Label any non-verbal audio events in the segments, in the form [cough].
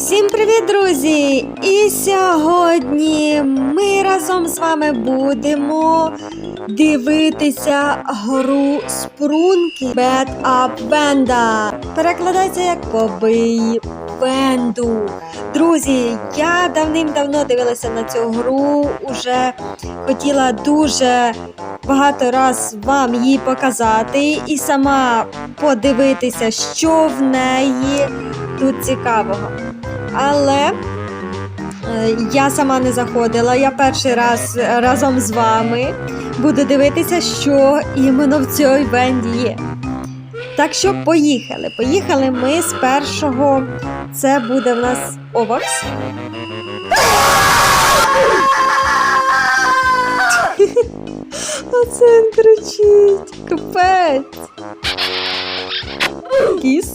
Всім привіт, друзі! І сьогодні ми разом з вами будемо дивитися гру Спрунки Bad Up Benda. Перекладається як побий Бенду. Друзі, я давним-давно дивилася на цю гру, уже хотіла дуже багато раз вам її показати і сама подивитися, що в неї тут цікавого. Але е, я сама не заходила. Я перший раз разом з вами буду дивитися, що іменно в цій бенді є. Так що поїхали. Поїхали ми з першого. Це буде в нас Овакс. Оце кричить. Капець. Кіс.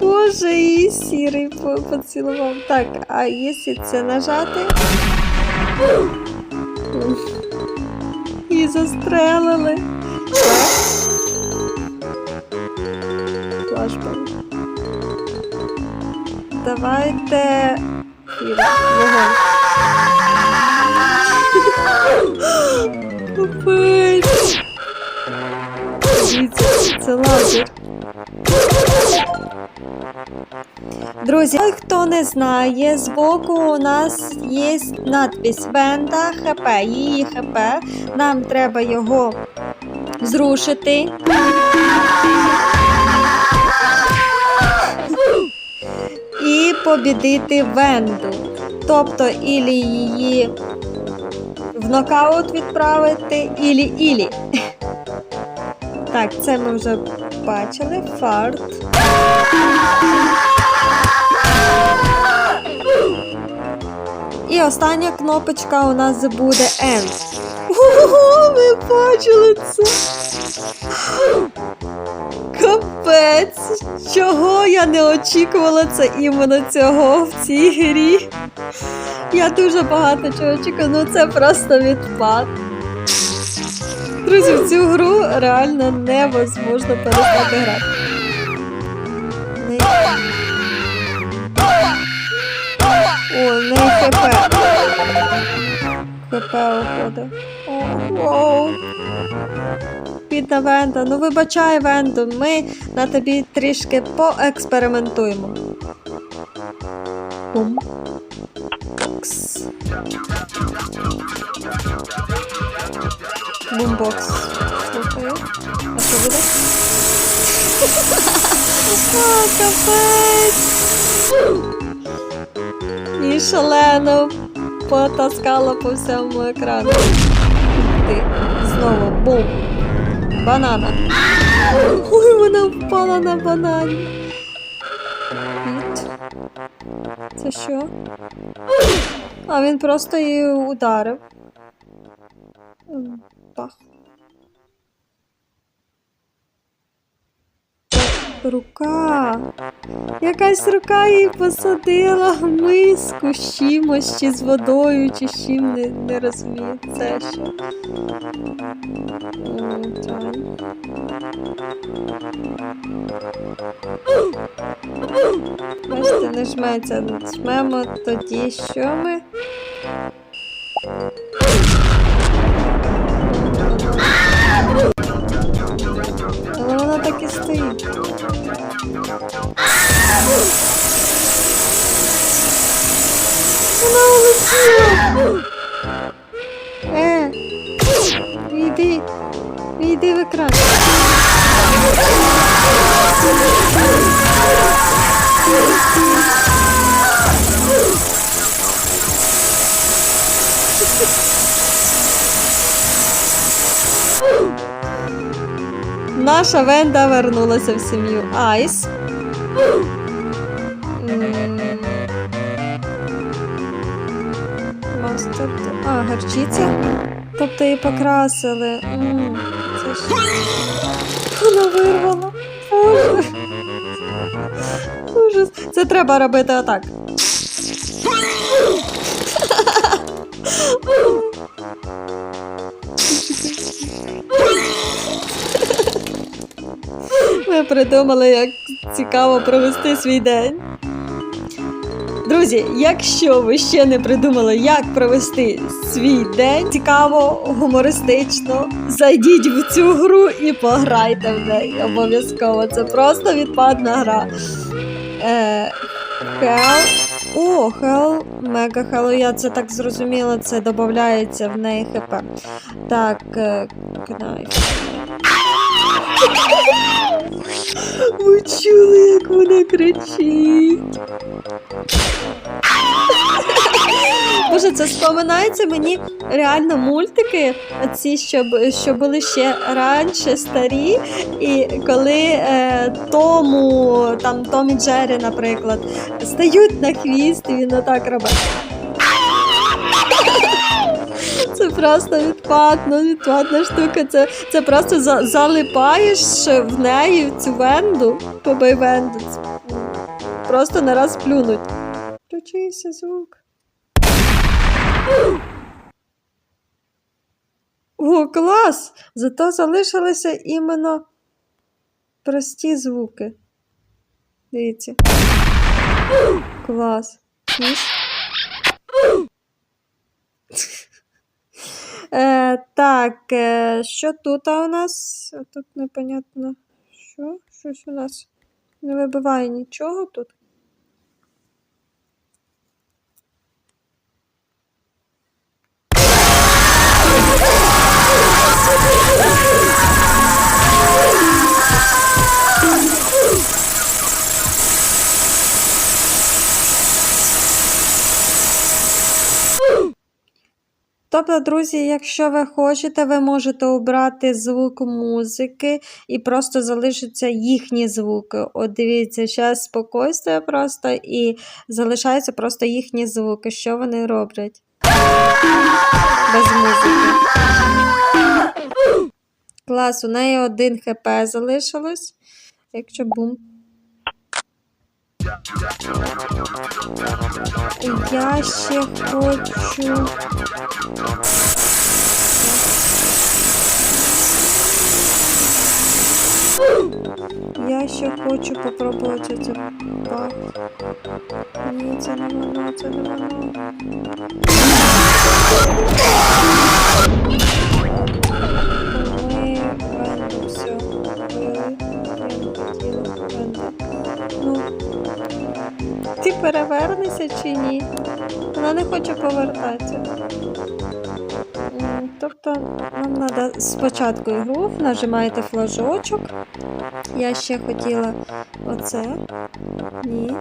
Боже, і сірий по- поцілував. Так, а якщо це нажати? І застрелили. Флашбан. Давайте. Дивіться, це лазер. Друзі, той, хто не знає, збоку у нас є надпись Венда ХП, її ХП. Нам треба його зрушити. І побідити Венду. Тобто, ілі її в нокаут відправити, ілі-ілі. Так, це ми вже бачили. Фарт. І остання кнопочка у нас буде End. Ого, ви бачили це? Капець! Чого я не очікувала це іменно цього в цій грі? Я дуже багато чого очікувала, ну це просто відпад. Друзі, в цю гру реально невозможно перестати грати. О, не ХП. ХП уходить. О, Оу. Бідна Венда, ну вибачай, Венду, ми на тобі трішки поекспериментуємо. Бум. Кс. Бумбокс. Слухаю. А що буде? [laughs] А, капець! І шалено потаскала по всьому екрану. Ти знову бум. Банана. Ой, вона впала на банані. Це що? А він просто її ударив. Пах. Рука. Якась рука її посадила в миску з чимось, чи з водою, чи з чим не, не розумію. Це що. Бачите, не жметься. Жмемо тоді, що ми. Наша Венда вернулася в сім'ю Айс. Мастер. А, гарчиця. Тобто її покрасили. Це ж... Вона вирвала. Ужас. Це треба робити отак. Ми придумали, як цікаво провести свій день. Друзі, якщо ви ще не придумали, як провести свій день цікаво, гумористично, зайдіть в цю гру і пограйте в неї обов'язково. Це просто відпадна гра. Е, Hell. О, Hell, Мега Hell, я це так зрозуміла, це додається в неї ХП. Так, е, Knife. Ви чули, як вона кричить? Боже, це споминається мені реально мультики, ці, що, що були ще раніше старі, і коли е, Тому, там Том і Джері, наприклад, стають на хвіст, і він отак робить. Просто відпадно, відпадна штука. Це, це просто за, залипаєш в неї, в цю венду, побий венду. Просто не раз плюнуть. Включився звук. О, клас! Зато залишилися іменно прості звуки. Дивіться. Клас. Кіс. Е, так, е, що тут у нас? Тут непонятно. Що? Щось у нас не вибиває нічого тут. Тобто, друзі, якщо ви хочете, ви можете обрати звук музики і просто залишаться їхні звуки. От дивіться, зараз спокойствие просто і залишаються просто їхні звуки. Що вони роблять? Без музики. Клас, у неї один хп залишилось. Якщо бум. Я ще хочу. Я ще хочу попробувати це пах. Ні, це не воно, це не воно. Ну, ти перевернешся чи ні? Вона не хоче повертатися. Тобто нам треба спочатку ігру, нажимаєте флажочок. Я ще хотіла оце. Ні.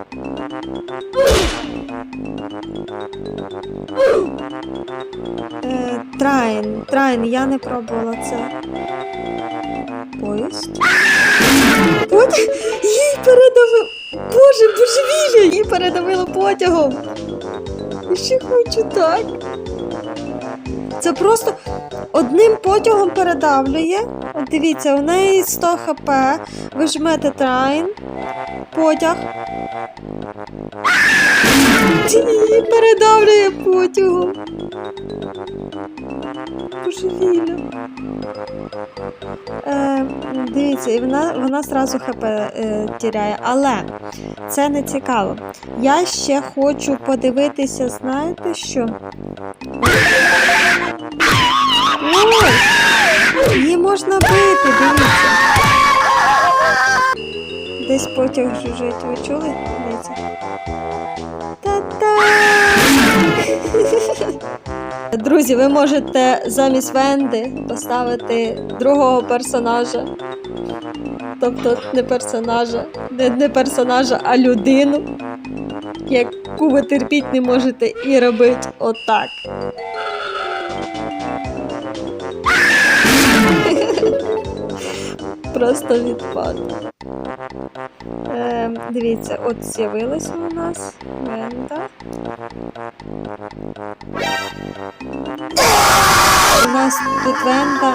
Е, трайн. Трайн, я не пробувала це. Поїзд. От їй передавив. Боже, божевілля! Її передавило потягом. Я ще хочу так. Це просто одним потягом передавлює. От дивіться, у неї 100 хп. Ви жмете трайн, потяг. Її передавлює потягом. Божевілля. Е, дивіться, і вона, вона зразу хп е, тіряє. Але це не цікаво. Я ще хочу подивитися, знаєте що? Ой! Її можна бити, дивіться. Десь потяг жужить, ви чули? Та-та! [laughs] Друзі, ви можете замість Венди поставити другого персонажа. Тобто не персонажа, не, не персонажа, а людину, яку ви терпіти не можете і робити отак. [laughs] Просто відпад. Дивіться, от з'явилася у нас Венда. У нас тут Венда.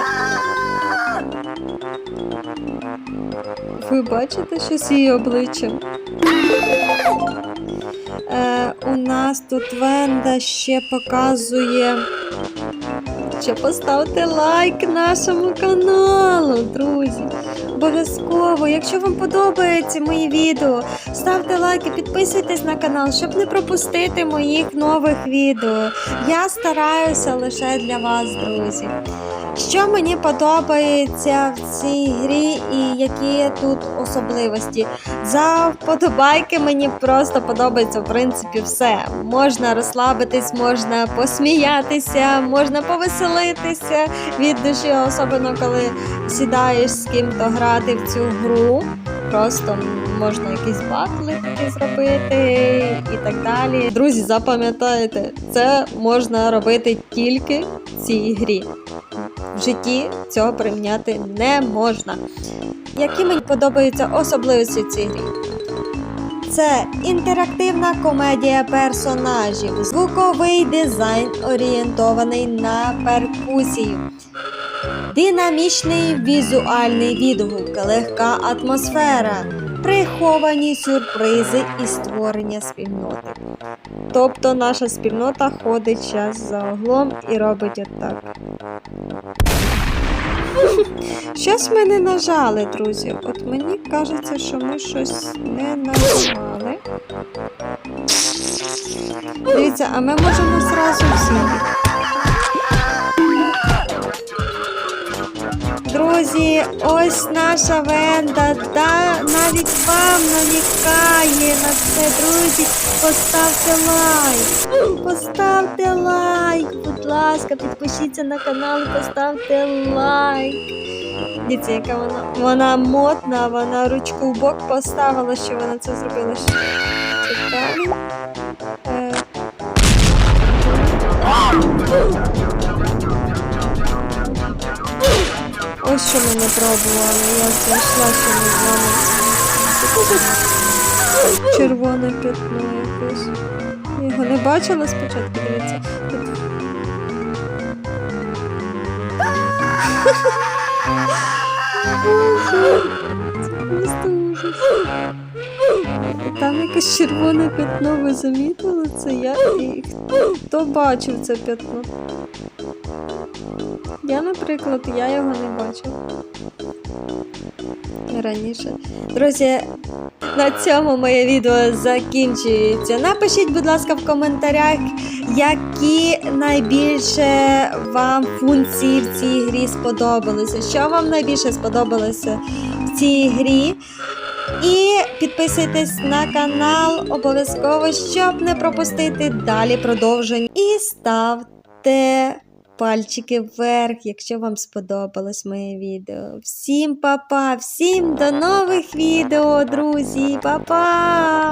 Ви бачите, що з її обличчям? Е, у нас тут Венда ще показує. Ще поставте лайк нашому каналу, друзі. Обов'язково, якщо вам подобаються мої відео, ставте лайки, підписуйтесь на канал, щоб не пропустити моїх нових відео. Я стараюся лише для вас, друзі. Що мені подобається в цій грі і які тут особливості? За вподобайки мені просто подобається в принципі все. Можна розслабитись, можна посміятися, можна повеселитися від душі, особливо коли сідаєш з ким-то грати в цю гру. Просто можна якісь батли такі зробити і так далі. Друзі, запам'ятайте, це можна робити тільки в цій грі. В житті цього приміняти не можна. Які мені подобаються особливості цій грі? Це інтерактивна комедія персонажів, звуковий дизайн орієнтований на перкусію, динамічний візуальний відгук, легка атмосфера, приховані сюрпризи і створення спільноти. Тобто наша спільнота ходить час за углом і робить отак. Щось ми не нажали, друзі. От мені кажеться, що ми щось не нажали. Дивіться, а ми можемо зразу всі. Друзі, ось наша венда. Та навіть вам налікає на це, друзі. Поставте лайк. Поставте лайк. Будь ласка, підпишіться на канал, поставте лайк. Дивіться, яка вона. Вона модна, вона ручку в бок поставила, що вона це зробила. Чекаю. Що ми не пробували. Я знайшла, ми з вами. Червоне пятно якесь. Я його не бачила спочатку, дивіться. Боже, це просто ужас. Там якесь червоне пятно, ви замітили це? Я і хто бачив це пятно? Я, наприклад, я його не бачила раніше. Друзі, на цьому моє відео закінчується. Напишіть, будь ласка, в коментарях, які найбільше вам функції в цій грі сподобалися. Що вам найбільше сподобалося в цій грі? І підписуйтесь на канал обов'язково, щоб не пропустити далі продовження. І ставте пальчики вверх, якщо вам сподобалось моє відео. Всім па-па, всім до нових відео, друзі! Па-па!